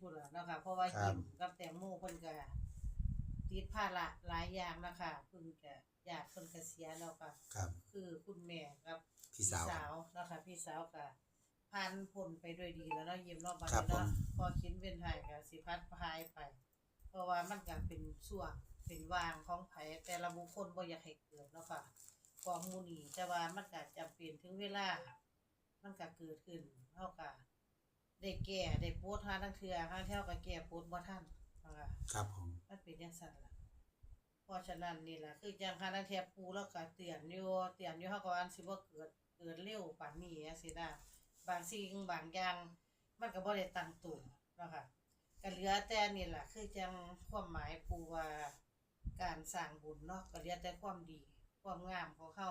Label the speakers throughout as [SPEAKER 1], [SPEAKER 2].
[SPEAKER 1] พุ่นละเนาะค่ะเพราะว่า
[SPEAKER 2] ครับ
[SPEAKER 1] ยิมกับแตงโมเพิ่นก็ติดภาระหลายอย่างเนาะค่ะเพิ่นก็ญาติเพิ่นก็เสียแล้วค่ะ
[SPEAKER 2] ครับ
[SPEAKER 1] คือคุณแม่กับ
[SPEAKER 2] พี่สาวครับ
[SPEAKER 1] เนาะค่ะพี่สาวก็ผ่านพ้นไปด้วยดีแล้วเนาะยิมเนาะบัด
[SPEAKER 2] ครับ
[SPEAKER 1] นี้เนาะ
[SPEAKER 2] ผม
[SPEAKER 1] พอคิดเป็นไทยก็สิพัดพายไป เพราะว่ามันก็เป็นช่วงเป็นวางของไผแต่ละบุคคลบ่อยากให้เกิดเนาะค่ะของหมู่นี้แต่ว่ามันก็จำเป็นถึงเวลา มันก็เกิดขึ้นเฮาก็ ได้แก้ได้โพสต์หาทั้งเทื่อหาเที่ยวก็แก้โพสต์บ่ทันเนาะค่ะ
[SPEAKER 2] ครับผม
[SPEAKER 1] มันเป็นจังซั่นล่ะเพราะฉะนั้นนี่ล่ะคือจังคานาเทียปูแล้วก็เตือนอยู่เตือนอยู่เฮาก็ว่าอันสิบ่เกิดเกิดเร็วปานนี้จังซี่นะบางสิ่งบางอย่าง มันก็บ่ได้ตั้งตัวเนาะค่ะก็เหลือแต่นี่ล่ะคือจังความหมายปูว่าการสร้างบุญเนาะก็เหลือแต่ความดี ความงามของเฮา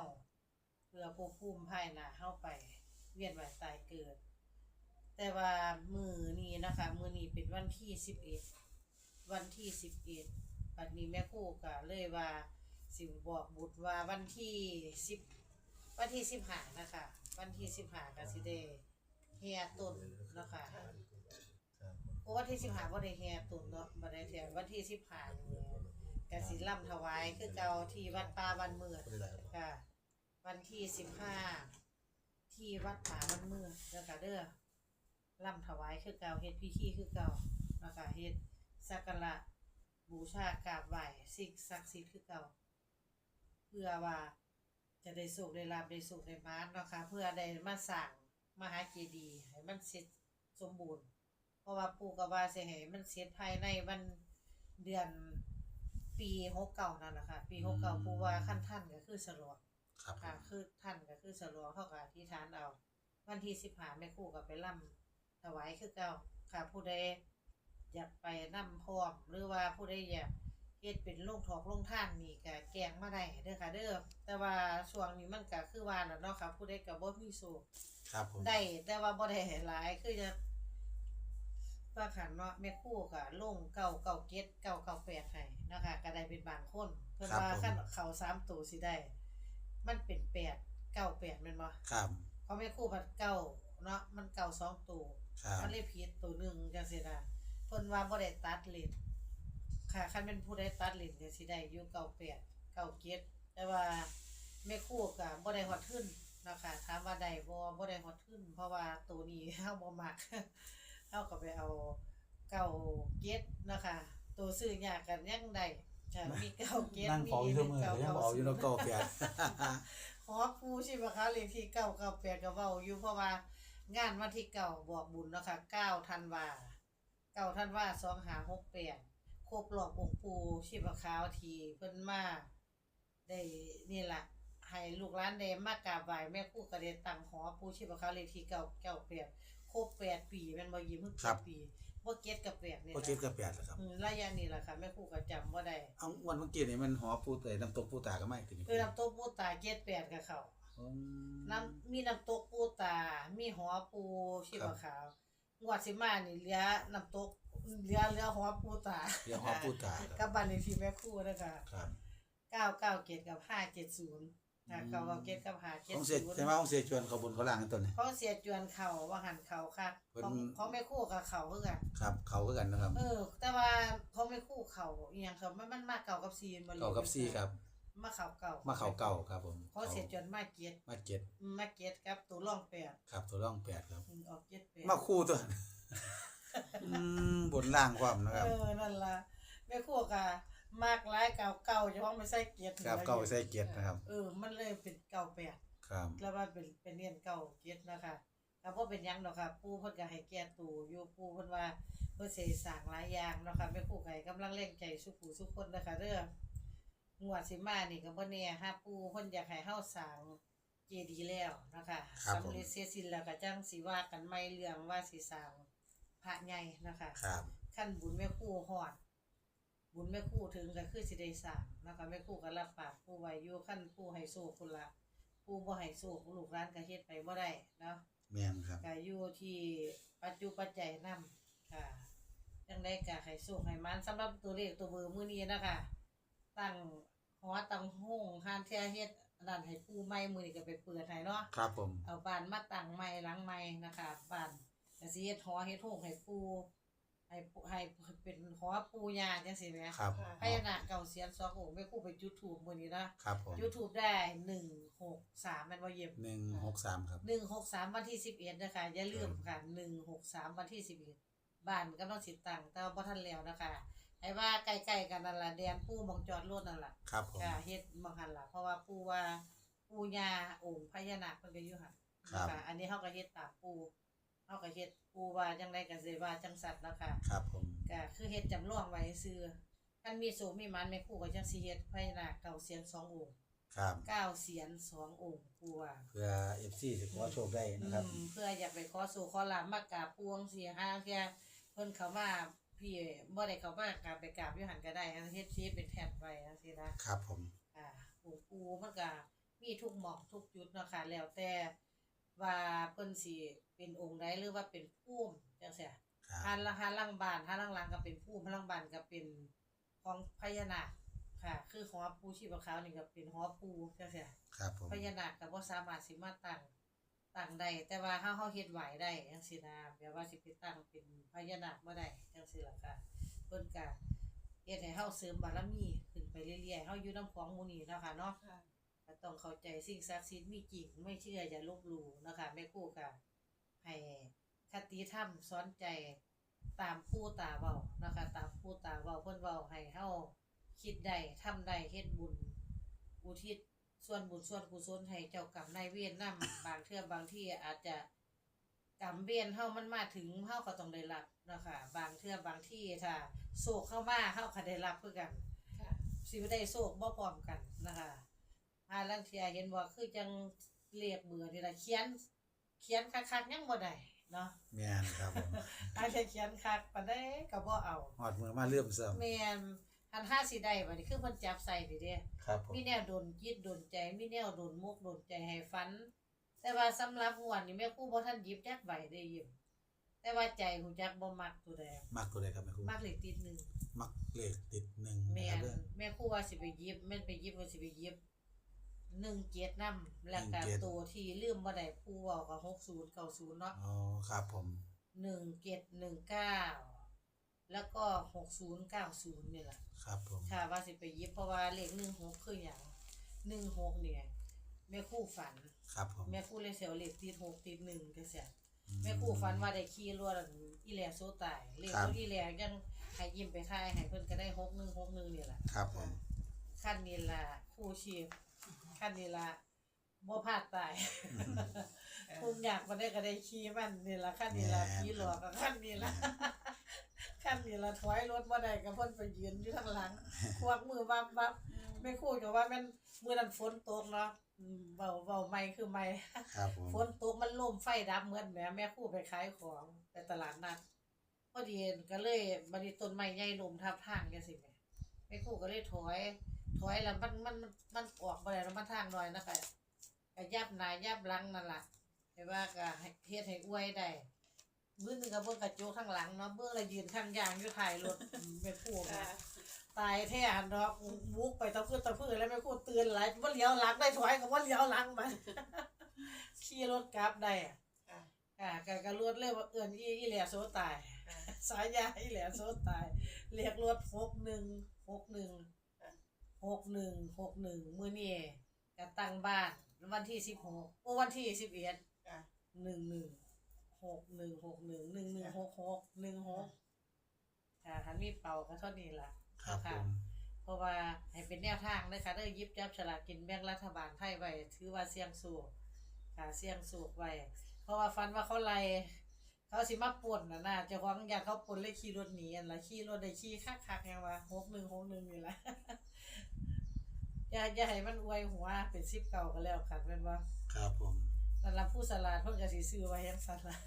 [SPEAKER 1] เพื่อภพภูมิภายหน้าเฮาไป เวียนว่ายตายเกิด แต่ว่ามือนี้นะคะ มือนี้เป็นวันที่11วันที่11บัดนี้แม่ครูก็เลยว่า สิบอกบุตรว่าวันที่สิบวันที่สิบห้านะคะ วันที่สิบห้าก็สิได้เฮียต้นนะคะเพราะวันที่สิบห้าบ่ได้เฮียต้นเนาะบ่ได้แถมวันที่สิบห้านี่กสิล่ำถวายคือเก่าที่วัดป่าบ้านเมืองค่ะ วันที่สิบห้าที่วัดป่าบ้านเมืองเด้อค่ะเด้อ ล่ำถวายคือเก่าเฮ็ดพิธีคือเก่าเนาะคะเฮ็ดสักการะบูชากราบไหว้สิ่งศักดิ์สิทธิ์คือเก่าเพื่อว่าจะได้สุขได้ลาบได้สุขได้มาเนาะค่ะเพื่อได้มาสร้างมหาเจดีย์ให้มันเสร็จสมบูรณ์ เพราะว่าปู่ก็ว่าสิให้มันเสร็จภายในวันเดือนปี69นั่นแหละค่ะ ปี69ปู่ว่าขั้นท่านก็คือฉลอง
[SPEAKER 2] ครับผ
[SPEAKER 1] ค่ะ
[SPEAKER 2] ม
[SPEAKER 1] คือท่านก็คือฉลองเท่ากับอธิษฐานเอา วันที่15แม่ครูก็ไปร่ำ ถวายคือเก่าค่ะผู้ใดอยากไปนำพร้อมหรือว่าผู้ใดอยากเฮ็ดเป็นโรงถอกโรงท่านนี่ก็แกงมาได้เด้อค่ะเด้อแต่ว่าช่วงนี้มันก็คือว่าแล้วเนาะค่ะผู้ใดก็บ่มีสู
[SPEAKER 2] ครับผม
[SPEAKER 1] ได้แต่ว่าบ่ได้ให้หลายคือจะว่าขันเนาะแม่ครู่ก็ลงเก้าเก้าเก็ดเก้าเก้าแปดให้นะคะก็ได้เป็นบางคนเพิ่นว่าคันเขาสามตัวสิได้ มันเป็นแปดเก้าแปดแม่นบ่
[SPEAKER 2] ครับ
[SPEAKER 1] เพราะแม่ครู่พัดเก้าเนาะมันเก้าสองตัว
[SPEAKER 2] ครับ
[SPEAKER 1] มันเลยผิดตัวหนึ่งจังซี่นะเพิ่นว่าบ่ได้ตัดเลนค่ะคันเป็นผู้ใดตัดเลนก็สิได้อยู่เก้าแปดเก้าเจ็ดแต่ว่าแม่ครู่ก็บ่ได้ฮอดทุนนะคะถามว่าได้บ่บ่ได้ฮอดทุนเพราะว่าตัวนี้เฮาบ่มักเฮาก็ไปเอาเก้าเจ็ดนะคะ ตัวซื้อยากกันยังได้ค่ะมีเก้าเจ็ด
[SPEAKER 2] นั่ง
[SPEAKER 1] มี
[SPEAKER 2] เฝ้าอยู่เสมอ
[SPEAKER 1] เก้า
[SPEAKER 2] ยังบอกอยู่เนาะเก่าแปด
[SPEAKER 1] หอปูใช่ปะคะเลขที่เก้าเก้าแปดก็เว้าอยู่เพราะว่า งานวันที่เก้าบอกบุญเนาะค่ะเก้าธันวาเก้าธันวาสองหาหกแปดครบรอบองค์ปูชีพขาวทีเพิ่นมาได้นี่ล่ะให้ลูกหลานได้มากราบไหว้แม่ครู่ก็ได้ตั้งหอปูชีพขาวเลขที่เก้าเก้าแปดครบแปดปีแม่นบ่ยิ้มเพิ่ง
[SPEAKER 2] ครั
[SPEAKER 1] แป
[SPEAKER 2] บ
[SPEAKER 1] ดปีบ่เก็ตกับแปดนี่
[SPEAKER 2] โปรเจกต์กับแปดเหรอครับ
[SPEAKER 1] อืมระยะนี้ล่ะค่ะแม่ครู่ก็จำบ่ได้
[SPEAKER 2] เอาวันเมื่อกี้นี่มันหอปูเตยน้ำตกปูตาก็ไม่ถึง
[SPEAKER 1] คือน้ำตกปูตาเก็ตแปดกับเขา
[SPEAKER 2] อืม
[SPEAKER 1] น้ำมีน้ำตกปูตา มีหอปูชีพขาวงวดสิมานี่เหลือน้ำตกเหลือเหลือหอปูตา
[SPEAKER 2] เดี๋ยวหอปูตาค
[SPEAKER 1] กั
[SPEAKER 2] รั
[SPEAKER 1] บบบ้านเลขที่แม่ครู่นะคะ
[SPEAKER 2] ครับ
[SPEAKER 1] 997กับ570ค่ะ
[SPEAKER 2] อืม
[SPEAKER 1] เขาก็เก็ดกับ
[SPEAKER 2] ของเสียใช่ไหม
[SPEAKER 1] 570
[SPEAKER 2] ของเสียชวนเขาบนเขาล่างกันตัวนี้
[SPEAKER 1] เขาเสียจวนเขาว่าหันเขาค่ะ
[SPEAKER 2] เพิ่น
[SPEAKER 1] ของของแม่ครู่กับเขาคือกัน
[SPEAKER 2] ครับ เขาก็กันนะครับ
[SPEAKER 1] เออ แต่ว่าของแม่ครู่เขาอีหยังเขามันมันมาเก่ากับซีนบ่ลย
[SPEAKER 2] เก่ากับซี่ครับ
[SPEAKER 1] มาเขาเก่า
[SPEAKER 2] มาเขาเก่าครับผม
[SPEAKER 1] เขาเสียจวนมาเก็ด
[SPEAKER 2] มาเจ็ด
[SPEAKER 1] มาเก็ดกับตัวร่องแปด
[SPEAKER 2] ครับ ตัวร่องแปดครับ
[SPEAKER 1] อืมออกเก็ดแปด
[SPEAKER 2] มาคู่ตัวอืมบนล่างความนะครับ
[SPEAKER 1] เออนั่นล่ะแม่ครัวก็มากหลายเก่าเก่าจะว่าไม่ใส่เกียรติ
[SPEAKER 2] ครับเก่าไปใส่เกียรตินะครับ
[SPEAKER 1] เออมันเลยเป็นเก่าแปด
[SPEAKER 2] ครับ
[SPEAKER 1] แล้วว่าเป็นเป็นเรียนเก่าเกียรตินะคะก็บ่เป็นหยังดอกค่ะปู่เพิ่นก็ให้แก้ตูอยู่ปู่เพิ่นว่าเพิ่นสิสร้างหลายอย่างเนาะค่ะแม่ครูก็ให้กำลังแรงใจสุผู้สุคนนะคะเด้อ งวดสิมานี่ก็บ่แน่ฮะปู่เพิ่นอยากให้เฮาสร้างเจดีย์แล้วนะคะ
[SPEAKER 2] ครับผม
[SPEAKER 1] สำเร็จเสร็จสิ้นแล้วก็จังสิว่ากันใหม่เรื่องว่าสิสร้างพระใหญ่นะคะ
[SPEAKER 2] ครับ
[SPEAKER 1] ขั้นบุญแม่ครู่ฮอด บุญแม่ครู่ถึงก็คือสิได้สร้างนะคะแม่ครู่ก็รับปากผู้ไว้อยู่ขั้นผู้ให้สู้คุณละผู้บ่ให้สู้ลูกหลานก็เฮ็ดไปบ่ได้เนาะ
[SPEAKER 2] แม่นครับ
[SPEAKER 1] ก็อยู่ที่ปัจจุปัจจัยนำค่ะจังได๋ก็ให้สู้ให้มันสำหรับตัวเลขตัวเบอร์มื้อนี้นะคะ ตั้งหอตั้งห้องหานเที่ยเฮ็ดอันนั้นให้ผู้ใหม่มื้อนี้ก็ไปเปิดให้เนาะ
[SPEAKER 2] ครับผม
[SPEAKER 1] เอาบ้านมาตั้งใหม่หลังใหม่นะคะบ้านก็ก็สิเฮ็ดหอเฮ็ดโฮงให้ปูให้ปูให้เป็นหอปูย่าจังซี่แหม
[SPEAKER 2] ครับ
[SPEAKER 1] พญานาคเก่าเสียนสององค์แม่ครูไปจุดธูปมื้อนี้นะครับ
[SPEAKER 2] ผม
[SPEAKER 1] จุดธูปได้163แม่นบ่เย็บ
[SPEAKER 2] หนึ่งหกสามครับ
[SPEAKER 1] 163 วันที่11นะคะอย่าลืมค่ะ163 วันที่11บ้านกำลังสิตั้งแต่ว่าบ่ทันแล้วนะคะ ให้ว่าใกล้ๆกันนั่นล่ะแดนปูหมองจอดรถนั่นล่ะ
[SPEAKER 2] ครับผม
[SPEAKER 1] ก็เฮ็ดบางหันล่ะเพราะว่าปู่ว่าปู่ย่าองค์พญานาคเพิ่นก็อยู่หั่น
[SPEAKER 2] ครับ
[SPEAKER 1] นะคะอันนี้เฮาก็เฮ็ดตามปู่เฮาก็เฮ็ดปู่ว่าจังไดก็สิว่าจังสัตว์แล้วค่ะ
[SPEAKER 2] ครับผม
[SPEAKER 1] ก็คือเฮ็ดจำลองไว้ซื่อคันมีโสมมีหมันแม่ครูก็จังสิเฮ็ดพญานาคเก้าเสียนสององค์
[SPEAKER 2] ครับ
[SPEAKER 1] เก้าเสียนสององค์ปู่ว่า
[SPEAKER 2] เพื่อเอฟซีสิขอโชคได้นะครับ
[SPEAKER 1] อืมเพื่ออยากไปขอสู่ขอลามมากราบปวงเสียห้าเที่ยเพิ่นเข้ามา พี่บ่ได้เข้ามากราบไปกราบอยู่หั่นก็ได้อันเฮ็ดชีเป็นแทนไว้จังซี่นะ
[SPEAKER 2] ครับผม
[SPEAKER 1] อ่าปูปูมันก็มีทุกหมอกทุกจุดเนาะค่ะแล้วแต่ว่าเพิ่นสิเป็นองค์ใดหรือว่าเป็นภูมิจังซี่
[SPEAKER 2] ครับ
[SPEAKER 1] หันละหันลังบ้านหันลังหลังก็เป็นภูมิหันลังบ้านก็เป็นของพญานาคค่ะ คือของปูชีพขาวนี่ก็เป็นหอปูจังซี่
[SPEAKER 2] ครับผม
[SPEAKER 1] พญานาคก็บ่สามารถสิมาตั้งตั้งได้แต่ว่าเฮาเฮาเฮ็ดไหวได้จังซี่นะแบบว่าสิไปตั้งเป็นพญานาคบ่ได้ จังซี่ล่ะค่ะเพิ่นก็เฮ็ดให้เฮาเสริมบารมีขึ้นไปเรื่อยๆเฮาอยู่นำของหมู่นี้เนาะค่ะเนาะ
[SPEAKER 3] ค่ะ
[SPEAKER 1] ก็ต้องเข้าใจสิ่งศักดิ์สิทธิ์มีจริงไม่เชื่ออย่าลบหลู่นะคะแม่ครู่ก็ให้คติธรรมสอนใจตามผู้ตาเว้านะคะตามผู้ตาเว้าเพิ่นเว้าให้เฮาคิดได้ทำได้เฮ็ดบุญ อุทิศส่วนบุญส่วนกุศลให้เจ้ากรรมนายเวรนำบางเทื่อบางที่อาจจะ กรรมเวรเฮามันมาถึงเฮาก็ต้องได้รับนะคะบางเทื่อบางที่ถ้าโศกเข้ามาเฮาก็ได้รับคือกัน
[SPEAKER 3] ค่ะ
[SPEAKER 1] สิบ่ได้โศกบ่พร้อมกันนะคะหาลังเทียเห็นบ่คือจังเรียกเบื่อนี่ล่ะเขียน เขียนคักๆยังบ่ได้เนาะ
[SPEAKER 2] แม่นครับผม
[SPEAKER 1] อาจจะเขียนคักปานใดก็บ่เอา
[SPEAKER 2] หอดมือมาเริ่มเสริม
[SPEAKER 1] แม่นหันห้าสิได้บัดนี้คือเพิ่นจับใส่นี่เด้
[SPEAKER 2] ครับผม
[SPEAKER 1] มีแนวโดนจิตโดนใจมีแนวโดนมุกโดนใจให้ฟัน แต่ว่าสำหรับงวดนี่แม่ครูบ่ทันหยิบจักใบได้หยิบแต่ว่าใจหูจักบ่มักตัวใด
[SPEAKER 2] มักตัวใดครับแม่ครู
[SPEAKER 1] มักเลขติดหนึ่ง
[SPEAKER 2] มักเลขติดหนึ่ง
[SPEAKER 1] แม่
[SPEAKER 2] นะครับ
[SPEAKER 1] น
[SPEAKER 2] เด้อ
[SPEAKER 1] แม่ครูว่าสิไปหยิบแม่นไปหยิบว่าสิไปหยิบ1เจ็ดนำแล้วก็
[SPEAKER 2] 17
[SPEAKER 1] ตัวที่ลืมบ่ได้ผู้เว้าก็60 90เนาะ
[SPEAKER 2] อ๋อครับผม
[SPEAKER 1] 1719แล้วก็6090นี่ล่ะ
[SPEAKER 2] ครับผม
[SPEAKER 1] ค่ะว่าสิไปหยิบเพราะว่าเลข16คือหยัง16เนี่ย แม่ครูฝัน
[SPEAKER 2] ครับผม
[SPEAKER 1] แม่ครูเลยเสียวเลขติด6ติด1จังซี่
[SPEAKER 2] อื
[SPEAKER 1] แม่ครูฝันว่าได้ขี่รถอันอีแลโซตายเลข
[SPEAKER 2] ครับ
[SPEAKER 1] รถอีแลยังให้ยิ้มไปทายให้เพิ่นก็ได้6161นี่ล่ะ
[SPEAKER 2] ครับผม
[SPEAKER 1] ขั้นนี้ล่ะครูชีพขั้นนี้ล่ะบ่พลาดตายคุมอยากมาได้ก็ได้ขี่มันนี่ล่ะขั้นนี้ล่ะขี่หลอกก็ขั้นนี้ล่ะขั้นนี้ล่ะถอยรถบ่ได้ก็เพิ่นไปยืนอยู่ข้างหลังควักมือวับวับแม่ครูก็ว่าแม่นมื้อนั้นฝนตกเนาะ อืมเว้าเว้าไม่คือไม่
[SPEAKER 2] ครับผม
[SPEAKER 1] ฝนตกมันล่มไฟดับเหมือนแหม่แม่ครู่ไปขายของไปตลาดนัดพอดีก็เลยบัดนี้ต้นไม้ใหญ่ล้มทับทางจังซี่แหม่แม่ครู่ก็เลยถอย ถอยแล้วมันมันมันมันออกบ่ได้แล้วมันทางน้อยนะคะก็ยับหน้ายับหลังนั่นล่ะแต่ว่าก็ให้เฮ็ดให้อวยได้ มื้อหนึงก็เบิ่งกระจกข้างหลังเนาะเบิ่งแล้วยืนข้างยางอยู่ท้ายรถอืมแม่ครู่ก็
[SPEAKER 3] ค่ะ
[SPEAKER 1] ตายแท้หันดอกวุกไปตะพื้นตะพื้นแล้วแม่ครู่ตื่นหลายบ่เลี้ยวหลังได้ถอยก็บ่เลี้ยวหลังมันขี่รถกลับได้อะ
[SPEAKER 3] ค่ะ
[SPEAKER 1] อ่าก็ก็รวดเลยว่าเอื้อนอีอีแหล่โซตาย
[SPEAKER 3] ค่ะ
[SPEAKER 1] สายยาอีแหล่โซตายเรียกรถหกหนึ่งหกหนึ่งหกหนึ่งหกหนึ่งมื้อนี้ก็ตั้งบ้านวันที่สิบหกโอ้วันที่สิบเอ็ด
[SPEAKER 3] ค่ะ
[SPEAKER 1] หนึ่งหนึ่ง หกหนึ่งหกหนึ่งหนึ่งหนึ่งหกหกหนึ่งหกค่ะทันมีเป่าก็เท่านี้ล่ะ
[SPEAKER 2] ครับผม
[SPEAKER 1] เพราะว่าให้เป็นแนวทางนะคะเด้อหยิบจับฉลากกินแบ่งรัฐบาลไทยไว้ถือว่าเสี่ยงสูงค่ะเสี่ยงสูงไว้เพราะว่าฟันว่าเขาไล่เขาสิมาป่นน่ะนะเจ้าของอยากเขาป่นเลยขี่รถหนีอันละขี่รถได้ขี่คักๆยังว่าหกหนึ่งหกหนึ่งนี่แหละ อย่าอย่าให้มันอวยหัวเป็นสิบเก่าก็แล้วกันเป็นว่า
[SPEAKER 2] ครับผม
[SPEAKER 1] สำหรับผู้สลาดเพิ่นก็สิซื้อไว้ยังสั่นละ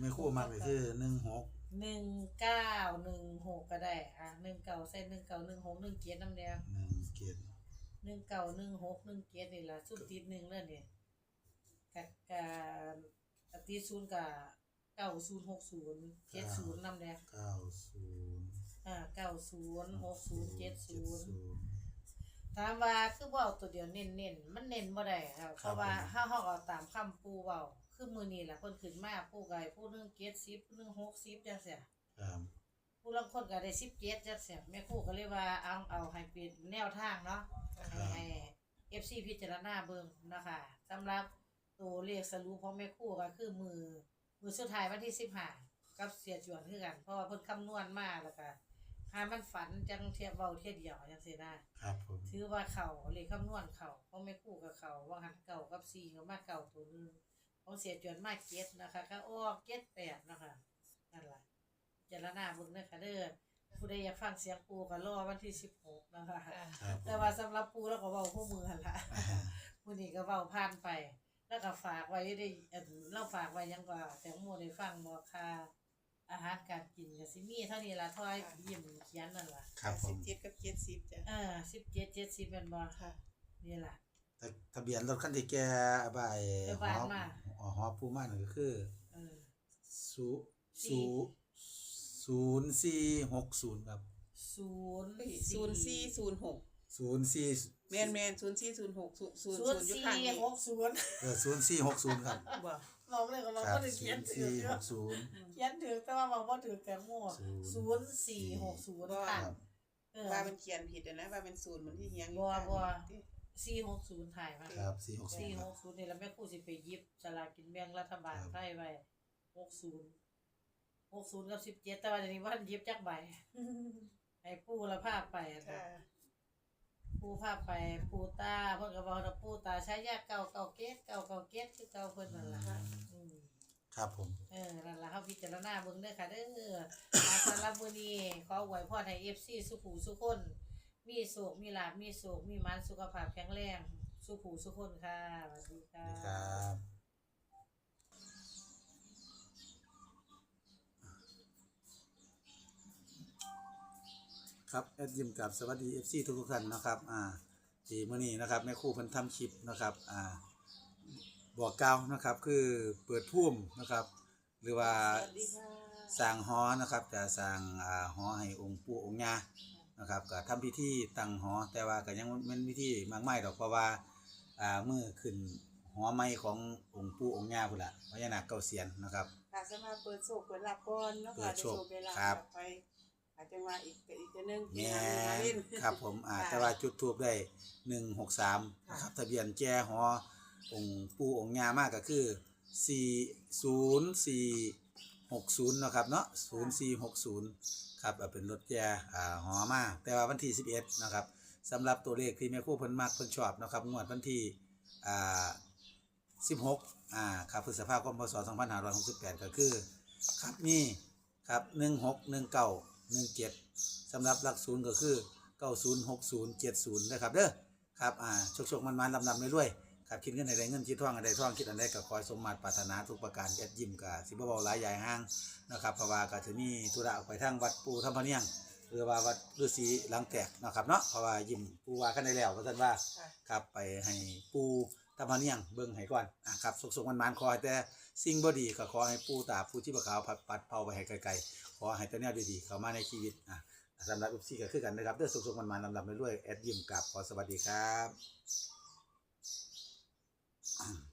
[SPEAKER 2] แม่ครูมักก็คือหนึ่งหก
[SPEAKER 1] หนึ่งเก้าหนึ่งหกก็ได้ อะหนึ่งเก้าใส่หนึ่งเก้าหนึ่งหกหนึ่งเกียรน้ำแดง
[SPEAKER 2] หนึ่งเกียรติ
[SPEAKER 1] หนึ่งเก่าหนึ่งหกหนึ่งเจ็ดนี่ล่ะสุดติดหนึ่งแล้วเนี่ยกับกับติดศูนย์กับเก้าศูนย์หกศูนย์เจ็ดศูนย์นำเนี่ย
[SPEAKER 2] เก้าศูนย์
[SPEAKER 1] อ่าเก้าศูนย์หกศูนย์เจ็ดศูนย์
[SPEAKER 2] ย์
[SPEAKER 1] ถามว่าคือเว่าตัวเดียวเน้นเน้นๆมันเน้นบ่ได้ครับเพราะว่า
[SPEAKER 2] ผม
[SPEAKER 1] เฮาเฮาเอาตามคำปูเว้าคคือมื้อนี้ล่ะเพิ่นขึ้นมาผู้ใดผู้หนึง70ผู้หนึง60จังซี่
[SPEAKER 2] ครับ
[SPEAKER 1] ผู้ลางคนก็ได้17จังซี่แม่ครูก็เลยว่าเอาเอาให้เป็นแนวทางเนาะให้ให้ FC พิจารณาเบิ่งนะคะสำหรับตัวเลขสรุปของแม่ครูก็คือมือมือสุดท้ายวันที่15กับเสียจวนคือกันเพราะว่าเพิ่นคำนวณมาแล้วก็ หามันฝันจังเทียบเว้าเทียเดียวจังซี่นะ
[SPEAKER 2] ครับผม
[SPEAKER 1] ถือว่าเขาเลขคำนวณเขาเพราะไม่คู่กับเขาว่าหันเก่ากับซีก็มาเก่าตัวหนึงของเสียจวนมาเก็ตนะคะก็ออกเก็ตแปดนะคะนั่นแหละเจารณาเบิ่งนะคะเด้อผู้ใดอยากฟังเสียงปูก็รอวันที่สิบหกนะคะ
[SPEAKER 2] ครับผม
[SPEAKER 1] แต่ว่าสำหรับปูแล้วก็เว้าคู่มือหั่นละมื้อนี้ก็เว้าผ่านไป แล้วก็ฝากไว้ได้อันเราฝากไว้ยังกว่าแตงโมได้ฟังบ่ค่ะ อาหารการกินก็สิมีเท่านี้ล่ะทอยยิ้มเขียนนั่นล่ะ
[SPEAKER 2] ครับผม
[SPEAKER 3] สิบเจ็ดกับเจ็ดสิบจ้ะ
[SPEAKER 1] เออ17 70เป็นบ่
[SPEAKER 3] ค่ะ
[SPEAKER 1] นี่ล่ะ
[SPEAKER 2] ทะทะเบียนรถคันที่แกบาย
[SPEAKER 1] ไป
[SPEAKER 2] ห
[SPEAKER 1] บ้าน
[SPEAKER 2] อ
[SPEAKER 1] มา
[SPEAKER 2] อ๋อหอผู้มานี่ก็คือ
[SPEAKER 1] เออ
[SPEAKER 2] ศู
[SPEAKER 1] สี่
[SPEAKER 2] ศูศูนย์สี่หกศูนย์ครับ
[SPEAKER 1] ศูนย์
[SPEAKER 3] ศูนย์สี่ศูนย์หก
[SPEAKER 2] ศูนย์สี่
[SPEAKER 3] แมนแมนศูนย์สี่ศูนย์หกศูนย์ศูนย์
[SPEAKER 1] ศู
[SPEAKER 3] ศู
[SPEAKER 1] น
[SPEAKER 3] น
[SPEAKER 1] ย์
[SPEAKER 3] ย์อยู่
[SPEAKER 1] สี่
[SPEAKER 3] ข้างนี้
[SPEAKER 1] หกศูนย์
[SPEAKER 2] เออศูนย์สี่หกศูนย์ครับ
[SPEAKER 3] บ่
[SPEAKER 1] ลองเลยก็ลอง
[SPEAKER 2] ครั
[SPEAKER 1] ก็
[SPEAKER 2] บ
[SPEAKER 1] ได้
[SPEAKER 2] ศู
[SPEAKER 1] เขียน
[SPEAKER 2] นย์
[SPEAKER 1] ถื
[SPEAKER 2] สี่
[SPEAKER 1] อ
[SPEAKER 2] หกศูนย์
[SPEAKER 1] เขียนถือแต่ว่าบอกว่าถือแต่โม่
[SPEAKER 2] ศู
[SPEAKER 1] ศู
[SPEAKER 2] น
[SPEAKER 1] น
[SPEAKER 2] ย์
[SPEAKER 1] ย์สี่หกศูนย์
[SPEAKER 3] บ่
[SPEAKER 1] ค่ะ
[SPEAKER 2] ครับ
[SPEAKER 1] เออ
[SPEAKER 3] ว่าเป็นเขียนผิดอะนะว่าเป็นศูนย์เหมือนที่เฮียงอยู่
[SPEAKER 1] บ่
[SPEAKER 3] ข้าง
[SPEAKER 1] บ่
[SPEAKER 3] นี้
[SPEAKER 1] สี่หกศูนย์ถ่ายมา
[SPEAKER 2] ครับสี่หกศูน
[SPEAKER 1] สี่
[SPEAKER 2] ย์ค
[SPEAKER 1] ห
[SPEAKER 2] รับ
[SPEAKER 1] กศูนย์นี่แล้วแม่ครู่สิไปหยิบสลากกินแบ่งรัฐบาล
[SPEAKER 2] ครับ
[SPEAKER 1] ไทยไว้หกศูนย์หกศูนย์กับสิบเจ็ดแต่ว่าเดี๋ยวนี้ว่าหยิบจักใบให้ปู่ละภาพไปอะ
[SPEAKER 3] ค่ะ
[SPEAKER 1] ปู่ภาพไปปู่ตาเพิ่นก็บอกว่าปู่ตาใช้ยาเก่าเก่าเกตเก่าเก่าเกตคือเก่าเพิ่นนั่นล่ะอืม
[SPEAKER 2] ครับผม
[SPEAKER 1] เออนั่นล่ะเขาพิจารณาเบิ่งเด้อค่ะเด้ออาสำหรับมื้อนี้ขออวยพรให้ FC สุขูสุคน มีโศกมีลาภมีโศกมีมันสุขภาพแข็งแรงสุขูสุคนค่ะสวัสดีค่ะ
[SPEAKER 2] นี่ครับ ครับแอดยิมกับสวัสดี FC ทุกทุกๆท่านนะครับอ่าที่มื้อนี้นะครับแม่ครู่เพิ่นทำคลิปนะครับอ่าบอกกล่าวนะครับคือเปิดพุ่มนะครับ หรือว่า
[SPEAKER 3] สวัสดีค่ะ
[SPEAKER 2] สร้างหอนะครับจะสร้างอ่าหอให้องค์ปู่องค์ย่านะครับก็ทำพิธีตั้งหอแต่ว่าก็ยังไม่พิธีมากมายดอกเพราะว่าอ่ามือขึ้นหอไม้ขององค์ปู่องค์ย่าพุ่นละพญานาคเก้าเสียนนะครับ
[SPEAKER 3] ค่ะสมาเปิดโศกเปิดรับก่อนเนาะ
[SPEAKER 2] เปิ
[SPEAKER 3] ค่ะ
[SPEAKER 2] ดโชค
[SPEAKER 3] ได้ได้
[SPEAKER 2] ครับ
[SPEAKER 3] ไป อาจจะว่าอีกอีกนึง
[SPEAKER 2] แม่
[SPEAKER 3] หานเล่น
[SPEAKER 2] ครับผมอ่า
[SPEAKER 3] ค่ะ
[SPEAKER 2] แต่ว่าจุดทูบได้หนึ่งหกสามนะครับทะเบียนแจ้หอองค์ปู่องค์ย่ามากก็คือสี่ศูนย์สี่หกศูนย์นะครับเนาะศูนย์สี่หกศูนย์ครับเอาเป็นรถแจ้อ่าหอมาแต่ว่าวันที่สิบเอ็ดนะครับสำหรับตัวเลขที่แม่ครู่เพิ่นมักเพิ่นชอบนะครับงวดวันที่อ่าสิบหกอ่าครับพฤษภาคมพศสองพันห้าร้อยหกสิบแปดก็คือ ครับนี่ครับหนึ่งหกหนึ่งเก้า หนึ่งเจ็ดสำหรับหลักศูนย์ก็คือ906070นะครับเด้อครับอ่าโชคๆมันๆลำๆเรื่อยๆครับคิดเงินใดๆเงินคิดท่องอันใดท่องคิดอันใดก็คอยสมมาตรปรารถนาทุกประการแอดยิ้มกับสิบ่เบาหลายใหญ่ห้างนะครับเพราะว่าก็จะมีธุระออกไปทางวัดปูธรรมเนียงหรือว่าวัดฤาษีหลังแตกนะครับเนาะเพราะว่ายิ้มปูว่ากันได้แล้วว่าซั่นว่า
[SPEAKER 3] ค่ะ
[SPEAKER 2] ครับไปให้ปูธรรมเนียงเบิ่งให้ก่อนอะครับสุขๆมันๆขอให้แต่ สิ่งบ่ดีก็ขอให้ปูตาผู้ที่ประขาวผัดปัดเผาไปให้ไกลๆขอให้แต่แนวดีๆเข้ามาในชีวิตอะสำหรับอุปซีก็คือกันนะครับเด้อสุขๆมันๆลำดับไปด้วยแอดยิมกับขอสวัสดีครับ